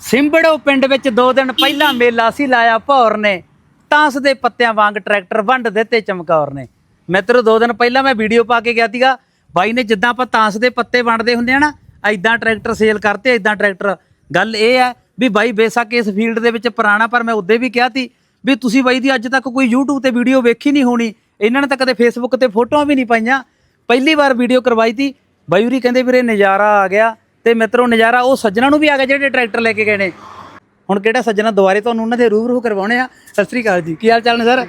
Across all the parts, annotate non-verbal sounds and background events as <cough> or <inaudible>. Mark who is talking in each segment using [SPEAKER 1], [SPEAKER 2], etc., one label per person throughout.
[SPEAKER 1] ਸਿੰਬੜੋ ਪਿੰਡ ਵਿੱਚ ਦੋ ਦਿਨ ਪਹਿਲਾਂ ਮੇਲਾ ਸੀ, ਲਾਇਆ ਭੌਰ ਨੇ। ਤਾਂਸ ਦੇ ਪੱਤਿਆਂ ਵਾਂਗ ਟਰੈਕਟਰ ਵੰਡ ਦਿੱਤੇ ਚਮਕੌਰ ਨੇ। ਮਿੱਤਰੋ, ਦੋ ਦਿਨ ਪਹਿਲਾਂ ਮੈਂ ਵੀਡੀਓ ਪਾ ਕੇ ਗਿਆ ਸੀਗਾ। ਬਾਈ ਨੇ ਜਿੱਦਾਂ ਆਪਾਂ ਤਾਂਸ ਦੇ ਪੱਤੇ ਵੰਡਦੇ ਹੁੰਦੇ ਆ ਨਾ ਐਦਾਂ ਟਰੈਕਟਰ ਸੇਲ ਕਰਤੇ ਐਦਾਂ ਟਰੈਕਟਰ। ਗੱਲ ਇਹ ਹੈ ਵੀ ਬਾਈ ਬੇਸ਼ੱਕ ਇਸ ਫੀਲਡ ਦੇ ਵਿੱਚ ਪੁਰਾਣਾ, ਪਰ ਮੈਂ ਉਦੋਂ ਵੀ ਕਿਹਾ ਸੀ ਵੀ ਤੁਸੀਂ ਬਾਈ ਦੀ ਅੱਜ ਤੱਕ ਕੋਈ YouTube ਤੇ ਵੀਡੀਓ ਵੇਖੀ ਨਹੀਂ ਹੋਣੀ। ਇਹਨਾਂ ਨੇ ਤਾਂ ਕਦੇ Facebook ਤੇ ਫੋਟੋਆਂ ਵੀ ਨਹੀਂ ਪਾਈਆਂ। ਪਹਿਲੀ ਵਾਰ ਵੀਡੀਓ ਕਰਵਾਈ ਤੀ ਬਾਈ ਹੋਰੀ ਕਹਿੰਦੇ ਵੀਰੇ ਨਜ਼ਾਰਾ ਆ ਗਿਆ। ਤੇ ਮਿੱਤਰੋ ਨਜ਼ਾਰਾ ਉਹ ਸੱਜਣਾ ਨੂੰ ਵੀ ਆ ਗਿਆ ਜਿਹੜੇ ਟਰੈਕਟਰ ਲੈ ਕੇ ਗਏ ਨੇ। ਹੁਣ ਕਿਹੜਾ ਸੱਜਣਾ ਦੁਬਾਰੇ ਤੁਹਾਨੂੰ ਉਹਨਾਂ ਦੇ ਰੂਬਰੂ ਕਰਵਾਉਣੇ ਆ? ਸਤਿ ਸ੍ਰੀ ਅਕਾਲ ਜੀ। ਕੀ ਹਾਲ ਚਾਲ ਨੇ ਸਰ?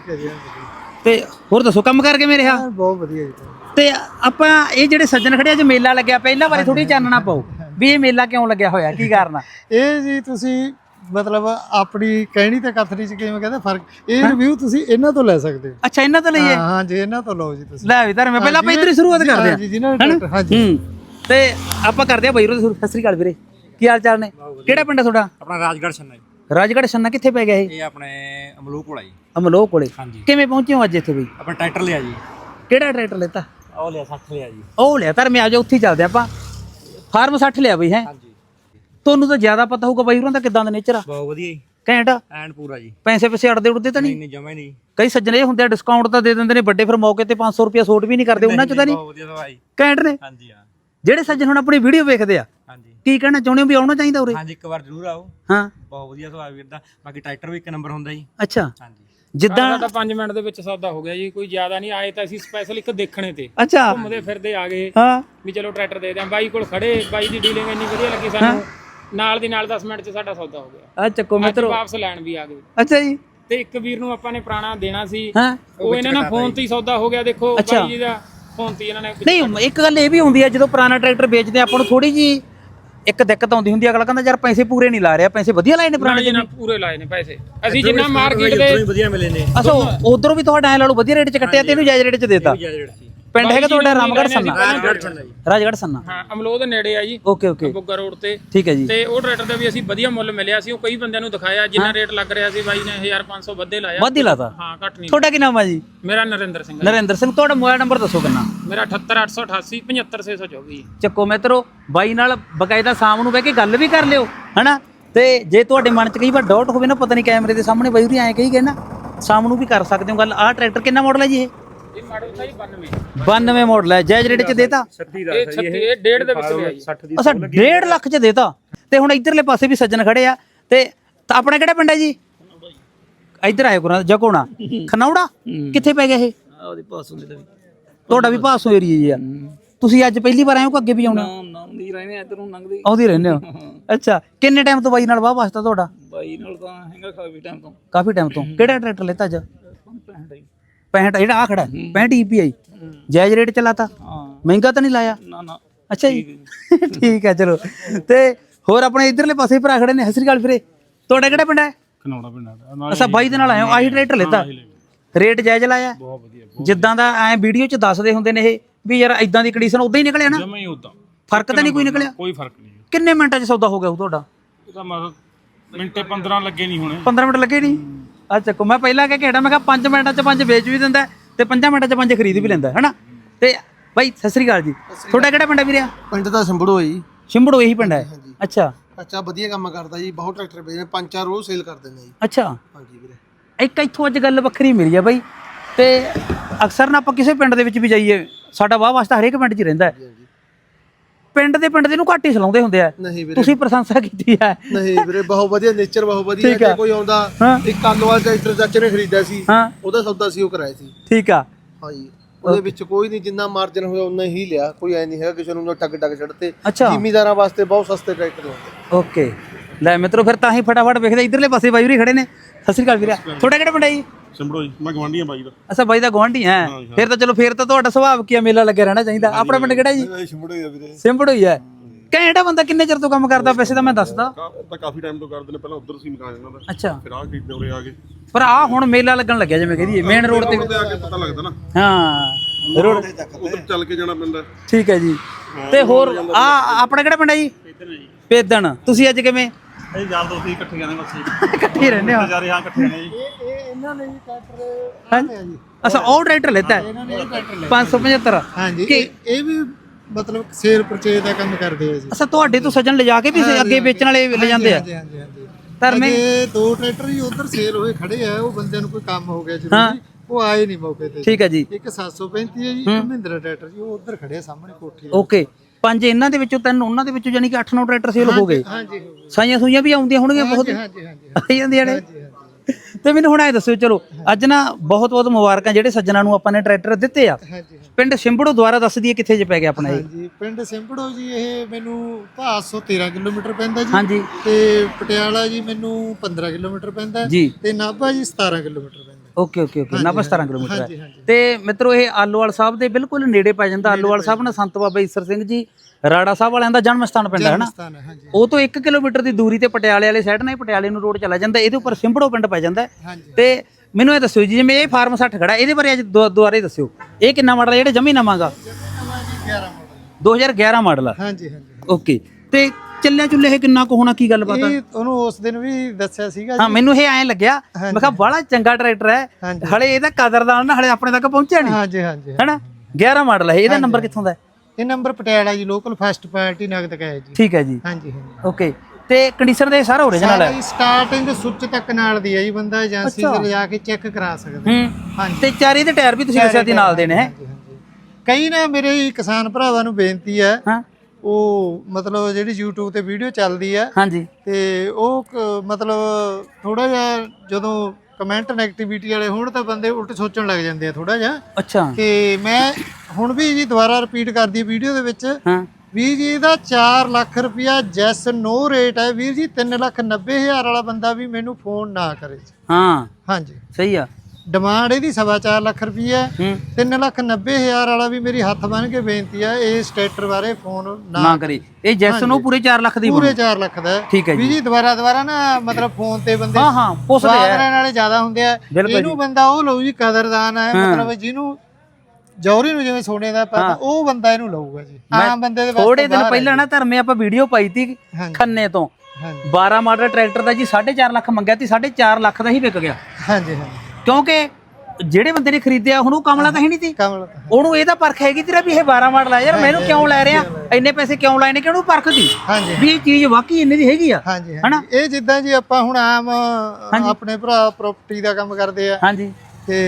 [SPEAKER 1] ਤੇ ਹੋਰ ਦੱਸੋ ਕੰਮ ਕਰਕੇ ਮੇਰੇ ਹਾਂ
[SPEAKER 2] ਬਹੁਤ ਵਧੀਆ ਜੀ।
[SPEAKER 1] ਤੇ ਆਪਾਂ ਇਹ ਜਿਹੜੇ ਸੱਜਣ ਖੜੇ ਅੱਜ ਮੇਲਾ ਲੱਗਿਆ ਪਹਿਲਾਂ ਬਾਰੇ ਥੋੜੀ ਚਾਨਣਾ ਪਾਓ ਵੀ ਇਹ ਮੇਲਾ ਕਿਉਂ ਲੱਗਿਆ ਹੋਇਆ? ਕੀ ਕਾਰਨ ਆ?
[SPEAKER 2] ਇਹ ਜੀ ਤੁਸੀਂ ਮਤਲਬ ਆਪਣੀ ਕਹਿਣੀ ਤੇ ਕਥਨੀ ਚ ਕਿਵੇਂ ਕਹਿੰਦੇ ਫ਼ਰਕ? ਇਹ ਰਿਵਿਊ ਤੁਸੀਂ ਇਹਨਾਂ ਤੋਂ ਲੈ ਸਕਦੇ ਹੋ।
[SPEAKER 1] ਅੱਛਾ ਇਹਨਾਂ ਤੋਂ ਲਈਏ?
[SPEAKER 2] ਹਾਂ ਜੀ ਇਹਨਾਂ ਤੋਂ ਲਓ ਜੀ ਤੁਸੀਂ।
[SPEAKER 1] ਲੈ ਵੀ ਧਰ ਮੈਂ ਪਹਿਲਾਂ ਆਪਾਂ ਇੱਧਰ ਹੀ ਸ਼ੁਰੂਆਤ ਕਰਦੇ
[SPEAKER 2] ਹਾਂ। ਜੀ ਜਿਨ੍ਹਾਂ ਨੇ ਡਾਕਟਰ ਹਾਂ ਜੀ
[SPEAKER 1] ਹੂੰ। ਤੇ ਆਪਾਂ ਕਰਦੇ ਆ ਬਾਈ ਰੋ ਸਤਿ ਸ੍ਰੀ ਅਕਾਲ ਵੀਰੇ। ਕੀ ਹਾਲ ਚਾਲ ਨੇ? ਕਿਹੜਾ ਪਿੰਡ ਆ ਤੁਹਾਡਾ?
[SPEAKER 3] ਆਪਣਾ ਰਾਜਗੜ੍ਹ ਛੰਨਾ ਜੀ।
[SPEAKER 1] ਰਾਜਗੜ੍ਹ ਛੰਨਾ ਕਿੱਥੇ ਪੈ ਗਿਆ ਇਹ?
[SPEAKER 3] ਇਹ ਆਪਣੇ ਅਮਲੂਕ ਕੋਲ ਆ ਜੀ।
[SPEAKER 1] ਅਮਲੋਹ ਕੋਲੇ।
[SPEAKER 3] ਹਾਂਜੀ।
[SPEAKER 1] ਕਿਵੇਂ ਪਹੁੰਚੇ ਹੋ ਅੱਜ ਇੱਥੇ ਬਈ?
[SPEAKER 3] ਆਪਣਾ ਟਰੈਕਟਰ ਲਿਆ ਜੀ।
[SPEAKER 1] ਕਿਹੜਾ ਟਰੈਕਟਰ ਲੈਤਾ?
[SPEAKER 3] ਉਹ ਲਿਆ 60 ਲਿਆ ਜੀ।
[SPEAKER 1] ਉਹ ਲਿਆ ਧਰ ਮੈਂ ਆ ਜਾ ਉੱਥੇ ਹੀ ਚੱਲਦੇ ਆਪਾਂ। ਫਾਰਮ 60 ਲਿਆ ਬਈ ਹੈ?
[SPEAKER 3] ਹਾਂਜੀ।
[SPEAKER 1] ਤੁਹਾਨੂੰ ਤਾਂ ਜ਼ਿਆਦਾ ਪਤਾ ਹੋਊਗਾ ਬਾਈ ਹੋਰਾਂ ਦਾ ਕਿਦਾਂ ਦਾ ਨੇਚਰ ਆ।
[SPEAKER 3] ਬਹੁਤ ਵਧੀਆ ਜੀ।
[SPEAKER 1] ਘੈਂਟ ਆ।
[SPEAKER 3] ਐਨ ਪੂਰਾ ਜੀ।
[SPEAKER 1] ਪੈਸੇ ਪੈਸੇ ਅੜਦੇ ਉੜਦੇ ਤਾਂ ਨਹੀਂ?
[SPEAKER 3] ਨਹੀਂ ਜਮਾ ਨਹੀਂ।
[SPEAKER 1] ਕਈ ਸੱਜਣੇ ਇਹ ਹੁੰਦੇ ਆ ਡਿਸਕਾਊਂਟ ਤਾਂ ਦੇ ਦਿੰਦੇ ਨੇ ਵੱਡੇ ਫਿਰ ਮੌਕੇ ਤੇ 500 ਰੁਪਏ ਸੋਟ ਵੀ ਨਹੀਂ ਕਰਦੇ ਉਹਨਾਂ ਚ ਤਾਂ ਨਹੀਂ
[SPEAKER 3] ਬਹੁਤ ਵਧੀਆ ਦਵਾਈ
[SPEAKER 1] ਘੈਂਟ ਨੇ?
[SPEAKER 3] ਹਾਂਜੀ ਹਾਂ।
[SPEAKER 1] ਜਿਹੜੇ ਸੱਜਣ ਹੁਣ ਆਪਣੀ ਵੀਡੀਓ ਵੇਖਦੇ ਆ
[SPEAKER 3] ਹਾਂਜੀ।
[SPEAKER 1] ਕੀ ਕਹਿਣਾ ਚਾਹੁੰਦੇ ਹੋ ਵੀ ਆਉਣਾ ਚਾਹੀਦਾ ਉਰੇ?
[SPEAKER 3] ਹਾਂਜੀ ਇੱਕ ਵਾਰ ਜ਼ਰੂਰ ਆਓ।
[SPEAKER 1] ਹਾਂ।
[SPEAKER 3] ਬਹੁਤ ਵਧੀਆ ਸੁਭਾਅ ਵੀਰ ਦਾ। ਬਾਕੀ ਟਰੈਕਟਰ ਵੀ ਇੱਕ ਨੰਬਰ ਹੁੰਦਾ ਜੀ।
[SPEAKER 1] ਅੱਛਾ।
[SPEAKER 3] ਹਾਂਜੀ।
[SPEAKER 1] ਜਿੱਦਾਂ
[SPEAKER 4] ਸਾਡਾ 5 ਮਿੰਟ ਦੇ ਵਿੱਚ ਸੌਦਾ ਹੋ ਗਿਆ ਜੀ ਕੋਈ ਜ਼ਿਆਦਾ ਨਹੀਂ ਆਏ ਤਾਂ ਅਸੀਂ ਸਪੈਸ਼ਲ ਇੱਕ ਦੇਖਣੇ ਤੇ।
[SPEAKER 1] ਅੱਛਾ।
[SPEAKER 4] ਘੁੰਮਦੇ ਫਿਰਦੇ ਆ ਗਏ।
[SPEAKER 1] ਹਾਂ।
[SPEAKER 4] ਵੀ ਚਲੋ ਟਰੈਕਟਰ ਦੇ ਦਿਆਂ। ਬਾਈ ਕੋਲ ਖੜੇ ਬਾਈ ਦੀ ਡੀਲਿੰਗ ਇੰਨੀ ਵਧੀਆ ਲੱਗੀ ਸਾਨੂੰ। ਨਾਲ ਦੀ ਨਾਲ 10 ਮਿੰਟ 'ਚ ਸਾਡਾ ਸੌਦਾ ਹੋ ਗਿਆ।
[SPEAKER 1] ਆ ਚੱਕੋ
[SPEAKER 4] ਅੱਜ
[SPEAKER 1] ਮਿੱਤਰੋ।
[SPEAKER 4] ਵਾਪਸ ਲੈਣ ਵੀ ਆ ਗਏ।
[SPEAKER 1] ਅੱਛਾ ਜੀ।
[SPEAKER 4] ਤੇ ਇੱਕ ਵੀਰ ਨੂੰ ਆਪਾਂ ਨੇ ਪੁਰਾਣਾ ਦੇਣਾ ਸੀ।
[SPEAKER 1] ਹਾਂ।
[SPEAKER 4] ਉਹ ਇਹਨਾਂ ਨਾਲ ਫੋਨ ਤੇ ਹੀ ਸੌਦਾ ਹੋ ਗਿਆ ਦੇਖੋ। ਬਾਈ ਜੀ ਦਾ। ਇਹਨਾਂ ਨੇ
[SPEAKER 1] ਨਹੀਂ ਇੱਕ ਗੱਲ ਇਹ ਵੀ ਹੁੰਦੀ ਹੈ ਜਦੋਂ ਪੁਰਾਣਾ ਟਰੈਕਟਰ ਵੇਚਦੇ ਆ, ਆਪਾਂ ਨੂੰ ਥੋੜੀ ਜੀ ਇੱਕ ਦਿੱਕਤ ਆਉਂਦੀ ਹੁੰਦੀ ਹੈ ਅਗਲਾ ਕਹਿੰਦਾ ਯਾਰ ਪੈਸੇ ਪੂਰੇ ਨਹੀਂ ਲਾ ਰਿਹਾ ਪੈਸੇ ਵਧੀਆ ਲਾਏ ਨੇ ਪੁਰਾਣੇ
[SPEAKER 4] ਜਿਹਨਾਂ ਪੂਰੇ ਲਾਏ ਨੇ ਪੈਸੇ। ਅਸੀਂ ਜਿੰਨਾ ਮਾਰਕੀਟ ਦੇ
[SPEAKER 3] ਵਧੀਆ ਮਿਲੇ ਨੇ।
[SPEAKER 1] ਅਸੋ ਉਧਰੋਂ ਵੀ ਤੁਹਾਡਾ ਐ ਲਾ ਲਓ ਵਧੀਆ ਰੇਟ 'ਚ ਕੱਟਿਆ ਤੇ ਇਹਨੂੰ ਜਾਇਜ਼ ਰੇਟ 'ਚ ਦੇਤਾ। ਪਿੰਡ ਹੈਗਾ ਤੁਹਾਡਾ? ਰਾਮਗੜ੍ਹ ਸੰਨਾ?
[SPEAKER 3] ਰਾਜਗੜ੍ਹ
[SPEAKER 1] ਸੰਨਾ
[SPEAKER 4] ਹਾਂ ਅਮਲੋਹ ਦੇ ਨੇੜੇ ਆ ਜੀ।
[SPEAKER 1] Okay okay.
[SPEAKER 4] ਬੁੱਗਾ ਰੋਡ ਤੇ।
[SPEAKER 1] ਠੀਕ ਹੈ ਜੀ।
[SPEAKER 4] ਤੇ ਉਹ ਟਰੈਕਟਰ ਦਾ ਵੀ ਅਸੀਂ ਵਧੀਆ ਮੁੱਲ ਮਿਲਿਆ ਸੀ ਉਹ ਕਈ ਬੰਦਿਆਂ ਨੂੰ ਦਿਖਾਇਆ ਜਿੰਨਾ ਰੇਟ ਲੱਗ ਰਿਹਾ ਸੀ ਬਾਈ ਨੇ 1500 ਵੱਧੇ ਲਾਇਆ।
[SPEAKER 1] ਵੱਧ ਹੀ ਲਾਤਾ?
[SPEAKER 4] ਹਾਂ ਘੱਟ ਨਹੀਂ।
[SPEAKER 1] ਤੁਹਾਡਾ ਕੀ ਨਾਮ ਆ ਜੀ?
[SPEAKER 4] ਮੇਰਾ ਨਰਿੰਦਰ ਸਿੰਘ ਹੈ।
[SPEAKER 1] ਨਰਿੰਦਰ ਸਿੰਘ ਤੁਹਾਡਾ ਮੋਬਾਈਲ ਨੰਬਰ ਦੱਸੋ ਕਿੰਨਾ?
[SPEAKER 4] ਮੇਰਾ 78888 75624
[SPEAKER 1] ਚੱਕੋ ਮਿੱਤਰੋ ਬਾਈ ਨਾਲ ਬਕਾਇਦਾ ਸ਼ਾਮ ਨੂੰ ਬਹਿ ਕੇ ਗੱਲ ਵੀ ਕਰ ਲਿਓ ਹਨਾ? ਤੇ ਜੇ ਤੁਹਾਡੇ ਮਨ 'ਚ ਕਈ ਵਾਰ ਡਾਊਟ ਹੋਵੇ ਨਾ ਪਤਾ ਨਹੀਂ ਕੈਮਰੇ ਦੇ ਸਾਹਮਣੇ ਬਾਈ ਹੋਰੀ ਐਂ ਕਹੀ ਗਏ ਨਾ ਸ਼ਾਮ ਨੂੰ ਵੀ ਕਰ ਸਕਦੇ ਹੋ ਗੱਲ। ਆਹ ਟਰੈਕਟਰ ਕਿੰਨਾ ਮਾਡਲ ਹੈ ਜੀ ਇਹ?
[SPEAKER 4] ਇਹ ਮਾਡਲ ਸਹੀ 92
[SPEAKER 1] 92 ਮਾਡਲ ਹੈ। ਜਾਇਜ਼ ਰੇਟ 'ਚ ਦੇਤਾ?
[SPEAKER 4] ਇਹ 36 ਇਹ। ਡੇਢ ਦੇ ਵਿੱਚ ਲਿਆ ਜੀ
[SPEAKER 1] ਅੱਛਾ 1.5 ਲੱਖ 'ਚ ਦੇਤਾ। ਤੇ ਹੁਣ ਇਧਰਲੇ ਪਾਸੇ ਵੀ ਸੱਜਣ ਖੜੇ ਆ। ਤੇ ਤਾਂ ਆਪਣਾ ਕਿਹੜਾ ਪਿੰਡ ਹੈ ਜੀ? ਇੱਧਰ ਆਇਓ ਕੋਨਾ ਜਗੋਣਾ ਖਨੌੜਾ? ਕਿੱਥੇ ਪੈ ਗਿਆ ਇਹ?
[SPEAKER 5] ਉਹਦੇ ਪਾਸੋਂ ਦੇ ਵੀ।
[SPEAKER 1] ਤੁਹਾਡਾ ਵੀ ਪਾਸੋਂ ਏਰੀਆ ਜੀ ਆ। ਤੁਸੀਂ ਅੱਜ ਪਹਿਲੀ ਵਾਰ ਆਏ ਹੋ ਕਿ ਅੱਗੇ ਵੀ ਆਉਣਾ?
[SPEAKER 5] ਨਾਮ ਦੀ ਰਹਿੰਦੇ ਇਧਰੋਂ ਲੰਘਦੇ
[SPEAKER 1] ਆਉਂਦੇ ਰਹਿੰਦੇ ਹੋ? ਅੱਛਾ ਕਿੰਨੇ ਟਾਈਮ ਤੋਂ ਬਾਈ ਨਾਲ ਵਾਹ ਵਾਸਤਾ ਤੁਹਾਡਾ?
[SPEAKER 5] ਬਾਈ ਨਾਲ ਤਾਂ ਹੈਗਾ ਕਾਫੀ ਟਾਈਮ ਤੋਂ।
[SPEAKER 1] ਕਾਫੀ ਟਾਈਮ ਤੋਂ। ਕਿਹੜਾ ਟਰੈਕਟਰ ਲੈਤਾ ਅੱਜ?
[SPEAKER 5] ਭੈਣ ਹੀ।
[SPEAKER 1] 65 ਜਿਹੜਾ ਆ ਖੜਾ ਹੈ, 65 EPI ਜਾਇਜ਼ ਰੇਟ ਚਲਾਤਾ?
[SPEAKER 5] ਹਾਂ।
[SPEAKER 1] ਮਹਿੰਗਾ ਤਾਂ ਨਹੀਂ ਲਾਇਆ?
[SPEAKER 5] ਨਾ ਨਾ।
[SPEAKER 1] ਅੱਛਾ ਜੀ। ਠੀਕ ਹੈ <laughs> ਚਲੋ। ਤੇ ਹੋਰ ਆਪਣੇ ਇਧਰਲੇ ਪਾਸੇ ਭਰਾ ਖੜੇ ਨੇ ਹਸਰੀ ਗੱਲ ਫਿਰੇ ਤੁਹਾਡਾ ਕਿਹੜਾ ਪਿੰਡ ਹੈ?
[SPEAKER 6] ਖਨੌੜਾ ਪਿੰਡ ਦਾ
[SPEAKER 1] ਅੱਛਾ ਬਾਈ ਦੇ ਨਾਲ ਆਏ ਹੋ ਆਹੀ ਟਰੈਕਟਰ ਲੈਤਾ। ਰੇਟ। ਜਾਇਜ਼ ਲਾਇਆ?
[SPEAKER 6] ਬਹੁਤ ਵਧੀਆ
[SPEAKER 1] ਜਿੱਦਾਂ ਦਾ ਐ ਵੀਡੀਓ ਚ ਦੱਸਦੇ ਹੁੰਦੇ ਨੇ ਇਹ ਵੀ ਯਾਰ ਇਦਾਂ ਦੀ ਕੰਡੀਸ਼ਨ ਉਦਾਂ ਹੀ ਨਿਕਲਿਆ ਨਾ?
[SPEAKER 6] ਜਮਾ ਹੀ ਉਦਾਂ
[SPEAKER 1] ਫ਼ਰਕ ਤਾਂ ਨਹੀਂ ਕੋਈ ਨਿਕਲਿਆ?
[SPEAKER 6] ਕੋਈ ਫ਼ਰਕ ਨਹੀਂ।
[SPEAKER 1] ਕਿੰਨੇ ਮਿੰਟਾਂ ਚ ਸੌਦਾ ਹੋ ਗਿਆ ਉਹ ਤੁਹਾਡਾ?
[SPEAKER 6] ਇਹਦਾ ਮਤਲਬ ਮਿੰਟੇ 15 ਲੱਗੇ ਨਹੀਂ ਹੋਣੇ।
[SPEAKER 1] 15 ਮਿੰਟ ਲੱਗੇ ਨਹੀਂ? ਅੱਛਾ ਕੋ ਮੈਂ ਪਹਿਲਾਂ ਕਹਿ ਕੇ ਹਟਾ ਮੈਂ ਕਿਹਾ 5 ਮਿੰਟਾਂ ਚ 5 ਵੇਚ ਵੀ ਦਿੰਦਾ ਹੈ ਤੇ 5 ਮਿੰਟਾਂ ਚ 5 ਖਰੀਦ ਵੀ ਲੈਂਦਾ ਹੈ, ਹਨਾ? ਤੇ ਬਾਈ ਸਤਿ ਸ੍ਰੀ ਅਕਾਲ ਜੀ। ਤੁਹਾਡਾ ਕਿਹੜਾ ਪਿੰਡ ਹੈ ਵੀਰਿਆ
[SPEAKER 2] ਪਿੰਡ ਦਾ ਸੰਭੜੋ ਜੀ।
[SPEAKER 1] ਸ਼ਿੰਬੜੋ ਇਹੀ ਪਿੰਡ ਹੈ? ਅੱਛਾ।
[SPEAKER 2] ਅੱਛਾ ਵਧੀਆ ਕੰਮ ਕਰਦਾ ਜੀ ਬਹੁਤ ਟਰੈਕਟਰ ਵੇਚਦੇ ਪੰਜ ਚਾਰ ਰੋਜ਼ ਸੇਲ ਕਰ ਦਿੰਦੇ ਜੀ।
[SPEAKER 1] ਅੱਛਾ।
[SPEAKER 2] ਹਾਂਜੀ ਵੀਰੇ।
[SPEAKER 1] ਇੱਕ ਇੱਥੋਂ ਅੱਜ ਗੱਲ ਵੱਖਰੀ ਮਿਲੀ ਆ ਬਾਈ। ਤੇ ਅਕਸਰ ਨਾ ਆਪਾਂ ਕਿਸੇ ਪਿੰਡ ਦੇ ਵਿੱਚ ਵੀ ਜਾਈਏ ਸਾਡਾ ਵਾਹ ਵਾਸਤਾ ਹਰੇਕ ਪਿੰਡ 'ਚ ਹੀ ਰਹਿੰਦਾ ਹੈ। ਪਿੰਡ ਦੇ ਪਿੰਡ ਦੇ ਨੂੰ ਘੱਟ ਹੀ ਸਲਾਉਂਦੇ ਹੁੰਦੇ ਆ।
[SPEAKER 2] ਨਹੀਂ ਵੀਰੇ।
[SPEAKER 1] ਤੁਸੀਂ ਪ੍ਰਸ਼ੰਸਾ ਕੀਤੀ ਹੈ।
[SPEAKER 2] ਨਹੀਂ ਵੀਰੇ ਬਹੁਤ ਵਧੀਆ ਨੇਚਰ ਬਹੁਤ ਵਧੀਆ।
[SPEAKER 1] ਠੀਕ ਆ।
[SPEAKER 2] ਜੇ ਕੋਈ ਆਉਂਦਾ
[SPEAKER 1] ਹਾਂ।
[SPEAKER 2] ਇੱਕ ਕਾਲੋਵਾਲ ਟਰੈਕਟਰ ਚਾਚੇ ਨੇ ਖਰੀਦਿਆ ਸੀ
[SPEAKER 1] ਹਾਂ।
[SPEAKER 2] ਉਹਦਾ ਸੌਦਾ ਸੀ ਉਹ ਕਰਾਇਆ ਸੀ।
[SPEAKER 1] ਠੀਕ ਆ।
[SPEAKER 2] ਹਾਂਜੀ। ਉਹਦੇ ਵਿੱਚ ਕੋਈ ਨਹੀਂ ਜਿੰਨਾ ਮਾਰਜਨ ਹੋਇਆ ਉਨਾ ਹੀ ਲਿਆ। ਕੋਈ ਐ ਨਹੀਂ ਹੈਗਾ ਕਿਸੇ ਨੂੰ ਟੱਗ ਟੱਗ ਛੱਡਤੇ।
[SPEAKER 1] ਅੱਛਾ।
[SPEAKER 2] ਜ਼ਿਮੀਦਾਰਾਂ ਵਾਸਤੇ ਬਹੁਤ ਸਸਤੇ ਟਰੈਕਟਰ ਹੁੰਦੇ
[SPEAKER 1] ਓਕੇ। ਲੈ ਮਿੱਤਰੋ ਫਿਰ ਤਾਂ ਹੀ ਫਟਾਫਟ ਵੇਖਦੇ ਇਧਰਲੇ ਪਾਸੇ ਬਾਈ ਵੀਰੇ ਖੜੇ ਨੇ। ਸਤਿ ਸ੍ਰੀ ਅਕਾਲ ਵੀਰੇ ਤੁਹਾਡਾ ਕਿਹੜਾ ਪਿੰਡ ਹੈ ਜੀ?
[SPEAKER 6] ਸਿੰਬੜੋ ਜੀ। ਮੈਂ ਗਵਾਂਢੀਆਂ ਬਾਈ ਦਾ।
[SPEAKER 1] ਅੱਛਾ ਬਾਈ ਦਾ ਗੁਆਂਢੀ ਹੈ। ਫਿਰ ਤਾਂ ਚਲੋ ਫਿਰ ਤਾਂ ਤੁਹਾਡਾ ਸੁਭਾਅ ਕੀ ਆ, ਮੇਲਾ ਲੱਗਿਆ ਰਹਿਣਾ ਚਾਹੀਦਾ। ਆਪਣਾ ਪਿੰਡ ਕਿਹੜਾ ਜੀ?
[SPEAKER 2] ਸ਼ਿਮੜੋ ਹੀ ਆ ਵੀਰੇ।
[SPEAKER 1] ਸਿੰਬੜ ਹੋਈ ਹੈ। ਘੈਂਟਾ ਬੰਦਾ ਕਿੰਨੇ ਚਿਰ ਤੋਂ ਕੰਮ ਕਰਦਾ? ਵੈਸੇ ਤਾਂ ਮੈਂ ਦੱਸਦਾ।
[SPEAKER 6] ਕਾ- ਤਾਂ ਕਾਫੀ ਟਾਈਮ ਤੋਂ ਕਰਦੇ ਨੇ ਪਹਿਲਾਂ ਉਧਰ ਸੀ ਮਕਾਨ ਇਹਨਾਂ ਦਾ।
[SPEAKER 1] ਅੱਛਾ।
[SPEAKER 6] ਫਿਰ ਆਹ ਖਰੀਦਦੇ ਉਰੇ ਆ ਗਏ।
[SPEAKER 1] ਪਰ ਆ ਹੁਣ ਮੇਲਾ ਲੱਗਣ ਲੱਗਿਆ ਜਿਵੇਂ ਕਹਦੀਏ ਮੇਨ ਰੋਡ ਤੇ
[SPEAKER 6] ਉਹਦੇ ਆ ਕੇ ਪਤਾ ਲੱਗਦਾ ਨਾ।
[SPEAKER 1] ਹਾਂ। ਰੋਡ
[SPEAKER 6] ਉਧਰ ਚੱਲ ਕੇ ਜਾਣਾ ਪੈਂਦਾ।
[SPEAKER 1] ਠੀਕ ਹੈ ਜੀ। ਤੇ ਹੋਰ ਆ ਆਪਣਾ ਕਿਹੜਾ ਪਿੰਡ ਹੈ ਜੀ? ਪੇਦਣ ਤੁਸੀਂ ਅੱਜ ਕਿਵੇਂ?
[SPEAKER 6] ਇਹ ਯਾਰ ਦੋਸਤ ਇਕੱਠੇ ਜਾਂਦੇ ਬਸ।
[SPEAKER 1] ਇਕੱਠੇ ਰਹਿੰਦੇ ਹੋ?
[SPEAKER 6] ਨਜ਼ਾਰੇ ਹਾਂ ਇਕੱਠੇ ਨੇ ਜੀ।
[SPEAKER 2] ਇਹ ਇਹ ਇਹਨਾਂ ਨੇ ਵੀ ਟਰੈਕਟਰ
[SPEAKER 1] ਹਾਂ ਅੱਛਾ ਉਹ ਟਰੈਕਟਰ ਲੈਤਾ ਹੈ? 575
[SPEAKER 2] ਹਾਂਜੀ
[SPEAKER 1] ਕਿ
[SPEAKER 2] ਇਹ ਇਹ ਵੀ ਮਤਲਬ ਸੇਲ ਪਰਚੇਜ ਦਾ ਕੰਮ ਕਰਦੇ ਆ ਜੀ।
[SPEAKER 1] ਅੱਛਾ ਤੁਹਾਡੇ ਤੋਂ ਸੱਜਣ ਲਿਜਾ ਕੇ ਵੀ ਅੱਗੇ ਵੇਚਣ ਵਾਲੇ ਲਿਜਾਂਦੇ ਆ?
[SPEAKER 2] ਹਾਂਜੀ ਹਾਂਜੀ ਹਾਂਜੀ।
[SPEAKER 1] ਧਰਮੇ
[SPEAKER 2] ਦੋ ਟਰੈਕਟਰ ਹੀ ਉਧਰ ਸੇਲ ਹੋਏ ਖੜੇ ਆ ਉਹ ਬੰਦਿਆਂ ਨੂੰ ਕੋਈ ਕੰਮ ਹੋ ਗਿਆ ਜ਼ਰੂਰੀ ਉਹ ਆਏ ਨਹੀਂ ਮੌਕੇ ਤੇ
[SPEAKER 1] ਠੀਕ ਹੈ ਜੀ।
[SPEAKER 2] ਇੱਕ 735 ਹੈ ਜੀ ਮਹਿੰਦਰਾ ਟਰੈਕਟਰ ਜੀ ਉਹ ਉਧਰ ਖੜੇ ਆ ਸਾਹਮਣੇ ਕੋਠੀ।
[SPEAKER 1] ਓਕੇ। ਪੰਜ ਇਹਨਾਂ ਦੇ ਵਿੱਚੋਂ ਤਿੰਨ ਉਹਨਾਂ ਦੇ ਵਿੱਚੋਂ ਯਾਨੀ ਕਿ 8-9 ਟਰੈਕਟਰ ਸੇਲ ਹੋ ਗਏ।
[SPEAKER 2] ਹਾਂਜੀ।
[SPEAKER 1] ਸਾਈਆਂ ਸੂਈਆਂ ਵੀ ਆਉਂਦੀਆਂ ਹੋਣਗੀਆਂ ਬਹੁਤ।
[SPEAKER 2] ਹਾਂਜੀ ਹਾਂਜੀ
[SPEAKER 1] ਆਈ ਜਾਂਦੀਆਂ ਨੇ। ਤੇ ਮੈਨੂੰ ਹੁਣ ਐ ਦੱਸਿਓ ਚਲੋ ਅੱਜ ਨਾ ਬਹੁਤ ਬਹੁਤ ਮੁਬਾਰਕਾਂ ਜਿਹੜੇ ਸੱਜਣਾ ਨੂੰ ਆਪਾਂ ਨੇ ਟਰੈਕਟਰ ਦਿੱਤੇ ਆ। ਪਿੰਡ ਸਿੰਬੜੋ ਦੁਆਰਾ ਦੱਸ ਦਈਏ ਕਿੱਥੇ ਜੇ ਪੈ ਗਿਆ ਆਪਣਾ ਇਹ।
[SPEAKER 2] ਹਾਂਜੀ ਪਿੰਡ ਸਿੰਪੜੋ ਜੀ ਇਹ ਮੈਨੂੰ ਭਾਸੋਂ 13 ਕਿਲੋਮੀਟਰ ਪੈਂਦਾ ਜੀ।
[SPEAKER 1] ਹਾਂਜੀ।
[SPEAKER 2] ਤੇ ਪਟਿਆਲਾ ਜੀ ਮੈਨੂੰ 15 ਕਿਲੋਮੀਟਰ ਪੈਂਦਾ। ਤੇ Nabha ji 17 kilometre
[SPEAKER 1] okay okay okay ਨਵਾਂ 17 ਕਿਲੋਮੀਟਰ
[SPEAKER 2] ਹਾਂਜੀ
[SPEAKER 1] ਹੈ।
[SPEAKER 2] ਹਾਂਜੀ
[SPEAKER 1] ਤੇ ਮਿੱਤਰੋ ਇਹ ਆਲੋਵਾਲ ਸਾਹਿਬ ਦੇ ਬਿਲਕੁਲ ਨੇੜੇ ਪੈ ਜਾਂਦਾ। ਆਲੋਵਾਲ ਸਾਹਿਬ ਨਾਲ ਸੰਤ ਬਾਬਾ ਈਸਰ ਸਿੰਘ ਜੀ ਰਾੜਾ ਸਾਹਿਬ ਵਾਲਿਆਂ ਦਾ ਜਨਮ ਸਥਾਨ ਪੈਂਦਾ ਹੈ ਨਾ?
[SPEAKER 2] ਸਥਾਨ ਹੈ ਹਾਂਜੀ
[SPEAKER 1] ਉਹ ਤੋਂ 1 ਕਿਲੋਮੀਟਰ ਦੀ ਦੂਰੀ ਤੇ ਪਟਿਆਲੇ ਵਾਲੇ ਸਾਈਡ ਨਾਲ ਇਹ ਪਟਿਆਲੇ ਨੂੰ ਰੋਡ ਚਲਾ ਜਾਂਦਾ। ਇਹਦੇ ਉੱਪਰ ਸਿੰਬੜੋ ਪਿੰਡ ਪੈ ਜਾਂਦਾ। ਹੈ।
[SPEAKER 2] ਹਾਂਜੀ।
[SPEAKER 1] ਤੇ ਮੈਨੂੰ ਇਹ ਦੱਸਿਓ ਜੀ ਜਿਵੇਂ ਇਹ ਫਾਰਮ 60 ਖੜਾ ਇਹਦੇ ਬਾਰੇ ਅੱਜ ਦੁ- ਦੁਬਾਰੇ ਦੱਸਿਓ। ਇਹ ਕਿੰਨਾ ਮਾਡਲ ਹੈ? ਜਿਹੜੇ ਜਮੀ ਨਵਾਂਗਾ?
[SPEAKER 2] 11 ਮਾਡਲ।
[SPEAKER 1] 2011 ਮਾਡਲ ਆ।
[SPEAKER 2] ਹਾਂਜੀ ਹਾਂਜੀ।
[SPEAKER 1] ਓਕੇ। ਤੇ ਚੱਲਿਆ ਚੁੱਲੇ ਇਹ ਕਿੰਨਾ ਕੁ ਹੋਣਾ ਕੀ ਗੱਲ ਪਤਾ
[SPEAKER 2] ਇਹ ਉਹਨੂੰ ਉਸ ਦਿਨ ਵੀ ਦੱਸਿਆ ਸੀਗਾ
[SPEAKER 1] ਹਾਂ ਮੈਨੂੰ ਇਹ ਐਂ ਲੱਗਿਆ ਮੈਂ ਕਿਹਾ ਬੜਾ ਚੰਗਾ ਟਰੈਕਟਰ ਹੈ
[SPEAKER 2] ਹਾਂਜੀ।
[SPEAKER 1] ਹਲੇ ਇਹਦਾ ਕਦਰਦਾਨ ਨਾ ਹਲੇ ਆਪਣੇ ਤੱਕ ਪਹੁੰਚਿਆ ਨਹੀਂ।
[SPEAKER 2] ਹਾਂਜੀ ਹਾਂਜੀ
[SPEAKER 1] ਹੈਨਾ? 11 ਮਾਡਲ ਹੈ ਇਹਦਾ ਨੰਬਰ ਕਿੱਥੋਂ ਦਾ ਹੈ?
[SPEAKER 2] ਇਹ ਨੰਬਰ ਪਟਿਆਲਾ ਜੀ ਲੋਕਲ ਫਸਟ ਪਾਰਟੀ ਨਗਦ ਕਾ ਹੈ ਜੀ।
[SPEAKER 1] ਠੀਕ ਹੈ ਜੀ।
[SPEAKER 2] ਹਾਂਜੀ ਹਾਂਜੀ।
[SPEAKER 1] ਓਕੇ ਤੇ ਕੰਡੀਸ਼ਨ ਦੇ ਸਾਰਾ ਓਰੀਜਨਲ ਹੈ?
[SPEAKER 2] ਸਟਾਰਟਿੰਗ ਸੁੱਚ ਤੱਕ ਨਾਲ ਦੀ ਹੈ ਜੀ ਬੰਦਾ ਏਜੰਸੀ ਤੇ ਲਿਜਾ ਕੇ ਚੈੱਕ ਕਰਾ ਸਕਦਾ
[SPEAKER 1] ਹੂੰ।
[SPEAKER 2] ਹਾਂਜੀ।
[SPEAKER 1] ਤੇ ਚਾਰੇ ਦੇ ਟਾਇਰ ਵੀ ਤੁਸੀਂ ਦੱਸਿਆ ਸੀ ਨਾਲ ਦੇਣੇ ਹੈ?
[SPEAKER 2] ਹਾਂਜੀ, ਹਾਂਜੀ। ਕਈ ਨਾ ਮੇਰੇ ਕਿਸਾਨ ਭਰਾਵਾਂ ਨੂੰ ਬੇਨਤੀ ਹੈ
[SPEAKER 1] ਹਾਂ।
[SPEAKER 2] ਉਹ ਮਤਲਬ ਜਿਹੜੀ YouTube ਤੇ ਵੀਡੀਓ ਚੱਲਦੀ ਹੈ
[SPEAKER 1] ਹਾਂਜੀ।
[SPEAKER 2] ਤੇ ਉਹ ਕ- ਮਤਲਬ ਥੋੜਾ ਜਿਹਾ ਜਦੋਂ ਕਮੈਂਟ 네ਗੇਟਿਵਿਟੀ ਵਾਲੇ ਹੋਣ ਤਾਂ ਬੰਦੇ ਉਲਟ ਸੋਚਣ ਲੱਗ ਜਾਂਦੇ ਆ ਥੋੜਾ ਜਿਹਾ।
[SPEAKER 1] ਅੱਛਾ।
[SPEAKER 2] ਕਿ ਮੈਂ ਹੁਣ ਵੀ ਜੀ ਦੁਬਾਰਾ ਰਿਪੀਟ ਕਰਦੀ ਵੀਡੀਓ ਦੇ ਵਿੱਚ।
[SPEAKER 1] ਹਾਂ।
[SPEAKER 2] ਵੀਰ ਜੀ ਦਾ 4 ਲੱਖ ਰੁਪਇਆ ਜੈਸ ਨੋ ਰੇਟ ਹੈ ਵੀਰ ਜੀ 3 ਲੱਖ 90 ਹਜ਼ਾਰ ਵਾਲਾ ਬੰਦਾ ਵੀ ਮੈਨੂੰ ਫੋਨ ਨਾ ਕਰੇ।
[SPEAKER 1] ਹਾਂ।
[SPEAKER 2] ਹਾਂਜੀ।
[SPEAKER 1] ਸਹੀ ਆ।
[SPEAKER 2] ਡਿਮਾਂਡ ਇਹਦੀ ਸਵਾ ਲੱਖ ਰੁਪਈਆ ਹੈ।
[SPEAKER 1] ਹੂੰ।
[SPEAKER 2] 3 ਲੱਖ 90 ਹਜ਼ਾਰ ਵਾਲਾ ਵੀ ਮੇਰੀ ਹੱਥ ਬੰਨ ਕੇ ਬੇਨਤੀ ਹੈ ਇਸ ਟਰੈਕਟਰ ਬਾਰੇ ਫੋਨ ਨਾ
[SPEAKER 1] ਕਰੀ। ਇਹ ਜੈਸ ਨੂੰ ਪੂਰੇ 4 ਲੱਖ ਦੀ
[SPEAKER 2] ਪੂਰੇ
[SPEAKER 1] ਬਣੂ।
[SPEAKER 2] 4 ਲੱਖ ਦਾ।
[SPEAKER 1] ਠੀਕ ਹੈ ਜੀ।
[SPEAKER 2] ਜੀ ਦੁਬਾਰਾ ਦੁਬਾਰਾ ਨਾ ਮਤਲਬ ਫੋਨ ਤੇ ਬੰਦੇ
[SPEAKER 1] ਹਾਂ ਹਾਂ ਪੁੱਛਦੇ ਆ
[SPEAKER 2] ਲੈਣ ਵਾਲੇ ਜ਼ਿਆਦਾ ਹੁੰਦੇ ਆ। ਇਹਨੂੰ ਬੰਦਾ ਉਹ ਲਊ ਜੀ ਕਦਰਦਾਨ ਹੈ। ਮਤਲਬ ਜਿਹਨੂੰ ਜੌਹਰੀ ਨੂੰ ਜਿਵੇਂ ਸੋਨੇ ਦਾ ਪਤਾ ਉਹ ਬੰਦਾ ਇਹਨੂੰ ਲਊਗਾ ਜੀ। ਆਮ ਬੰਦੇ ਦੇ
[SPEAKER 1] ਥੋੜੇ ਦਿਨ ਪਹਿਲਾਂ ਨਾ ਧਰਮੇ ਆਪਾਂ ਵੀਡੀਓ ਪਾਈ ਤੀ
[SPEAKER 2] ਹਾਂਜੀ।
[SPEAKER 1] ਖੰਨੇ ਤੋਂ।
[SPEAKER 2] ਹਾਂਜੀ।
[SPEAKER 1] 12 ਮਾਡਲ ਟਰੈਕਟਰ ਦਾ ਜੀ 4.5 ਲੱਖ ਮੰਗਿਆ ਤੀ 4.5 ਲੱਖ ਦਾ ਹੀ ਵਿਕ ਗਿਆ।
[SPEAKER 2] ਹਾਂਜੀ ਹਾਂਜੀ।
[SPEAKER 1] ਕਿਉਂਕਿ ਜਿਹੜੇ ਬੰਦੇ ਨੇ ਖਰੀਦਿਆ ਹੁਣ ਉਹ ਕਮਲਾ ਤਾਂ ਹੈ ਨਹੀਂ ਤੀ
[SPEAKER 2] ਕਮਲ ਤਾਂ
[SPEAKER 1] ਉਹਨੂੰ ਇਹਦਾ ਪਰਖ ਹੈਗੀ ਤੇਰਾ ਵੀ ਇਹ 12 ਮਾਡਲ ਆ ਯਾਰ ਮੈਨੂੰ ਕਿਉਂ ਲੈ ਰਿਹਾ? ਇੰਨੇ ਪੈਸੇ ਕਿਉਂ ਲਾਏ ਨੇ ਕਿ ਉਹਨੂੰ ਪਰਖ ਦੀ
[SPEAKER 2] ਹਾਂਜੀ।
[SPEAKER 1] ਵੀ ਇਹ ਚੀਜ਼ ਵਾਕਈ ਇੰਨੇ ਦੀ ਹੈਗੀ ਆ ਹਨਾ?
[SPEAKER 2] ਇਹ ਜਿੱਦਾਂ ਜੀ ਆਪਾਂ ਹੁਣ ਆਮ ਆਪਣੇ ਭਰਾ ਪ੍ਰਾਪਰਟੀ ਦਾ ਕੰਮ ਕਰਦੇ ਆ।
[SPEAKER 1] ਹਾਂਜੀ।
[SPEAKER 2] ਤੇ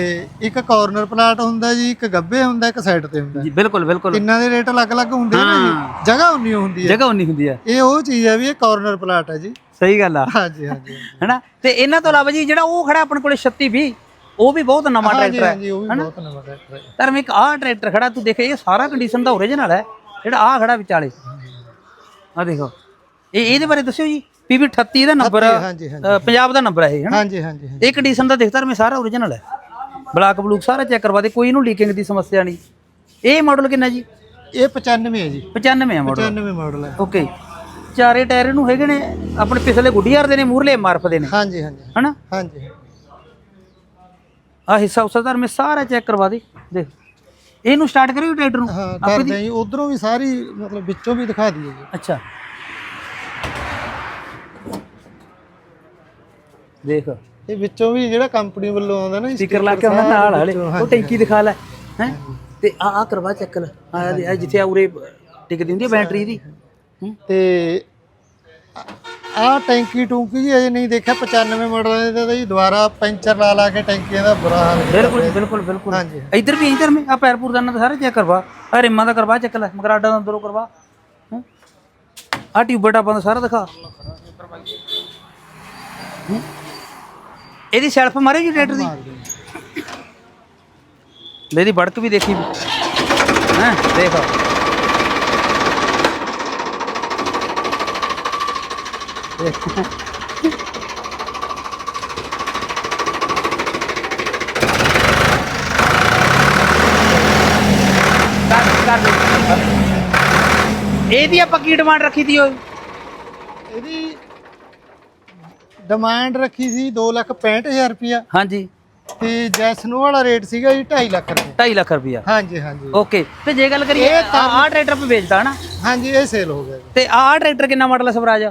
[SPEAKER 2] ਇੱਕ ਕਾਰਨਰ ਪਲਾਟ ਹੁੰਦਾ ਜੀ ਇੱਕ ਗੱਬੇ ਹੁੰਦਾ ਇੱਕ ਸਾਈਡ ਤੇ ਹੁੰਦਾ।
[SPEAKER 1] ਜੀ ਬਿਲਕੁਲ ਬਿਲਕੁਲ।
[SPEAKER 2] ਤਿੰਨਾਂ ਦੇ ਰੇਟ ਅਲੱਗ-ਅਲੱਗ ਹੁੰਦੇ ਨਾ ਜੀ। ਜਗ੍ਹਾ ਉਨੀ ਹੁੰਦੀ ਹੈ
[SPEAKER 1] ਜਗ੍ਹਾ ਉਨੀ ਹੁੰਦੀ ਆ।
[SPEAKER 2] ਇਹ ਉਹ ਚੀਜ਼ ਹੈ ਵੀ ਇਹ ਕਾਰਨਰ ਪਲਾਟ ਹੈ ਜੀ।
[SPEAKER 1] ਸਹੀ ਗੱਲ ਆ।
[SPEAKER 2] ਹਾਂਜੀ ਹਾਂਜੀ
[SPEAKER 1] ਹੈਨਾ? ਤੇ ਇਹਨਾਂ ਤੋਂ ਇਲਾਵਾ ਜੀ ਜਿਹੜਾ ਉਹ ਖੜਾ ਆਪਣੇ ਕੋਲੇ 36 20 ਉਹ ਵੀ ਬਹੁਤ ਨਵਾਂ ਟਰੈਕਟਰ ਹੈ
[SPEAKER 2] ਹਾਂਜੀ ਉਹ ਵੀ ਬਹੁਤ ਨਵਾਂ ਟਰੈਕਟਰ ਹੈ।
[SPEAKER 1] ਧਰਮ ਇੱਕ ਆਹ ਟਰੈਕਟਰ ਖੜਾ ਤੂੰ ਦੇਖ ਇਹ ਸਾਰਾ ਕੰਡੀਸ਼ਨ ਦਾ ਓਰੀਜਨਲ ਹੈ ਜਿਹੜਾ ਆਹ ਖੜਾ ਵਿਚਾਲੇ। ਆ ਦੇਖੋ। ਇਹ ਇਹਦੇ ਬਾਰੇ ਦੱਸਿਓ ਜੀ ਪੀਵੀ 38 ਦਾ ਨੰਬਰ
[SPEAKER 2] ਹਾਂਜੀ ਹਾਂਜੀ
[SPEAKER 1] ਅ, ਪੰਜਾਬ ਦਾ ਨੰਬਰ ਹੈ ਇਹ
[SPEAKER 2] ਹਾਂਜੀ ਹਾਂਜੀ।
[SPEAKER 1] ਇਹ ਕੰਡੀਸ਼ਨ ਦਾ ਦੇਖਦਾ ਮੈਂ ਸਾਰਾ ਓਰੀਜਨਲ ਹੈ। ਬਲਾਕ ਬਲੂਕ ਸਾਰਾ ਚੈੱਕ ਕਰਵਾ ਦੇ ਕੋਈ ਇਹਨੂੰ ਲੀਕਿੰਗ ਦੀ ਸਮੱਸਿਆ ਨਹੀਂ। ਇਹ ਮਾਡਲ ਕਿੰਨਾ ਜੀ?
[SPEAKER 2] ਇਹ 95 ਹੈ ਜੀ।
[SPEAKER 1] 95 ਹੈ ਮਾਡਲ
[SPEAKER 2] 95 ਮਾਡਲ ਹੈ।
[SPEAKER 1] ਓਕੇ ਚਾਰੇ ਟਾਇਰ ਇਹਨੂੰ ਹੈਗੇ ਨੇ ਆਪਣੇ ਪਿਛਲੇ ਗੁੱਡੀਆਰ ਦੇ ਨੇ ਮੂਰਲੇ ਮਾਰਫ ਦੇ ਨੇ।
[SPEAKER 2] ਹਾਂਜੀ ਹਾਂਜੀ।
[SPEAKER 1] ਹਨਾ?
[SPEAKER 2] ਹਾਂਜੀ।
[SPEAKER 1] ਆ ਹਿੱਸਾ ਉਸਾ ਧਰ ਮੈਂ ਸਾਰਾ ਚੈੱਕ ਕਰਵਾ ਦੇ ਦੇਖ। ਇਹਨੂੰ ਸਟਾਰਟ ਕਰਿਓ ਟਰੈਕਟਰ ਨੂੰ
[SPEAKER 2] ਹਾਂ ਕਰਦੇ ਹਾਂ ਜੀ ਉਧਰੋਂ ਵੀ ਸਾਰੀ ਮਤਲਬ ਵਿੱਚੋਂ ਵੀ ਦਿਖਾ ਦਈਏ ਜੀ।
[SPEAKER 1] ਅੱਛਾ। ਦੇਖ।
[SPEAKER 2] ਇਹ ਵਿੱਚੋਂ ਵੀ ਜਿਹੜਾ ਕੰਪਨੀ ਵੱਲੋਂ ਆਉਂਦਾ ਨਾ
[SPEAKER 1] ਸਟicker ਲਾ ਕੇ ਆਉਂਦਾ ਨਾਲ ਵਾਲੇ ਉਹ ਟੈਂਕੀ ਦਿਖਾ ਲੈ ਹੈ? ਤੇ ਆ ਆ ਕਰਵਾ ਚੱਕ ਲੈ। ਆ ਜਿੱਥੇ ਆ ਉਰੇ ਟਿਕਦੀ ਹੁੰਦੀ ਹੈ ਬੈਟਰੀ ਦੀ।
[SPEAKER 2] ਤੇ ਆ ਟੈਂਕੀ ਟੂੰਕੀ ਜੀ ਅਜੇ ਨਹੀਂ ਦੇਖਿਆ 95 ਮਾਡਲ ਦਾ ਤਾਂ ਜੀ ਦੁਬਾਰਾ ਪੈਂਚਰ ਲਾ ਲਾ ਕੇ ਟੈਂਕੀਆਂ ਦਾ ਬੁਰਾ ਹਾਲ ਕੀਤਾ
[SPEAKER 1] ਬਿਲਕੁਲ
[SPEAKER 2] ਪਿਆ।
[SPEAKER 1] ਬਿਲਕੁਲ ਬਿਲਕੁਲ।
[SPEAKER 2] ਹਾਂਜੀ
[SPEAKER 1] ਇੱਧਰ ਵੀ ਇੱਧਰ ਮੈਂ ਆ ਪੈਰ ਪੂਰ ਦਾ ਸਾਰਾ ਚੈੱਕ ਕਰਵਾ। ਆ ਰਿਮਾਂ ਦਾ ਕਰਵਾ ਚੱਕ ਲੈ ਮਗਰਾਡਾ ਦਾ ਅੰਦਰੋਂ ਕਰਵਾ। ਆ ਟਿਊਬਰ ਟਾਪਾਂ ਦਾ ਸਾਰਾ ਦਿਖਾ। ਹੂੰ। ਇਹਦੀ ਸੈਲਫ ਮਾਰੇ ਜੀ ਟਰੈਕਟਰ ਦੀ। ਇਹਦੀ ਬੜਕ ਵੀ ਦੇਖੀ। ਹੈ ਦੇਖ ਕਰ ਕਰ ਦੇ। ਇਹਦੀ ਆਪਾਂ ਕੀ ਡਿਮਾਂਡ ਰੱਖੀ ਤੀ ਓਏ?
[SPEAKER 2] ਇਹਦੀ ਡਿਮਾਂਡ ਰੱਖੀ ਸੀ 265000 ਰੁਪਇਆ।
[SPEAKER 1] ਹਾਂਜੀ।
[SPEAKER 2] ਤੇ ਜੈਸਨੋ ਵਾਲਾ ਰੇਟ ਸੀਗਾ ਜੀ 2.5 ਲੱਖ ਰੁਪਏ
[SPEAKER 1] 2.5 ਲੱਖ ਰੁਪਇਆ।
[SPEAKER 2] ਹਾਂਜੀ ਹਾਂਜੀ।
[SPEAKER 1] ਓਕੇ ਤੇ ਜੇ ਗੱਲ ਕਰੀਏ ਆਹ ਟਰੈਕਟਰ ਪੇ ਵੇਚਦਾ ਹਨਾ?
[SPEAKER 2] ਹਾਂਜੀ ਇਹ ਸੇਲ ਹੋ ਗਿਆ ਜੀ।
[SPEAKER 1] ਤੇ ਆਹ ਟਰੈਕਟਰ ਕਿੰਨਾ ਮਾਡਲ ਹੈ ਸਵਰਾਜ?